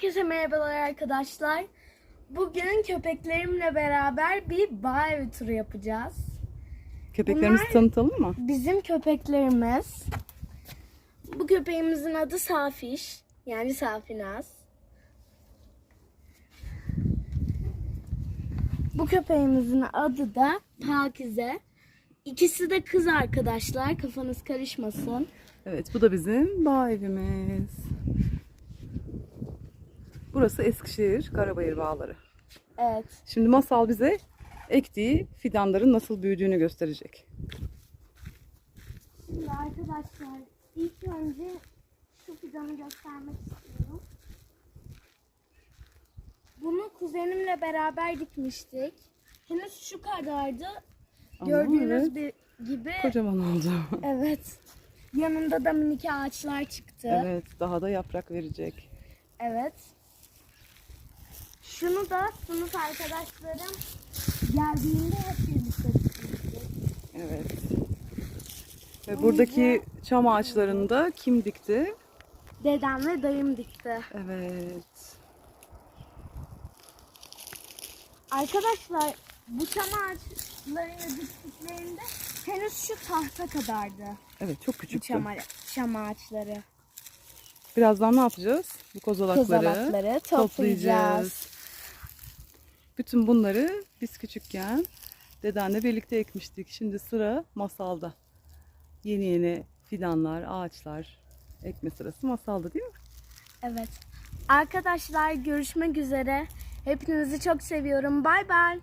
Herkese merhabalar arkadaşlar. Bugün köpeklerimle beraber bir bağ evi turu yapacağız. Köpeklerimizi Bunlar- tanıtalım mı? Bizim köpeklerimiz. Bu köpeğimizin adı Safiş. Yani Safinaz. Bu köpeğimizin adı da Pakize. İkisi de kız arkadaşlar. Kafanız karışmasın. Evet bu da bizim bağ evimiz. Burası Eskişehir Karabayır Bağları. Evet. Şimdi Masal bize ektiği fidanların nasıl büyüdüğünü gösterecek. Şimdi arkadaşlar ilk önce şu fidanı göstermek istiyorum. Bunu kuzenimle beraber dikmiştik. Henüz şu kadardı. Ama Gördüğünüz evet, bir gibi. Kocaman oldu. Evet. Yanında da minik ağaçlar çıktı. Evet. evet daha da yaprak verecek. Şunu da sınıf arkadaşlarım geldiğinde hep birlikte dikmiştik. Evet. Ve buradaki çam ağaçlarını da kim dikti? Dedem ve dayım dikti. Evet. Arkadaşlar bu çam ağaçlarını diktiklerinde henüz şu tahta kadardı. Evet çok küçüktü. çam, çam ağaçları. Birazdan ne yapacağız? Bu kozalakları, Kozalakları toplayacağız. Bütün bunları biz küçükken dedenle birlikte ekmiştik. Şimdi sıra masalda. Yeni yeni fidanlar, ağaçlar ekme sırası masalda değil mi? Evet. Arkadaşlar görüşmek üzere. Hepinizi çok seviyorum. Bay bay.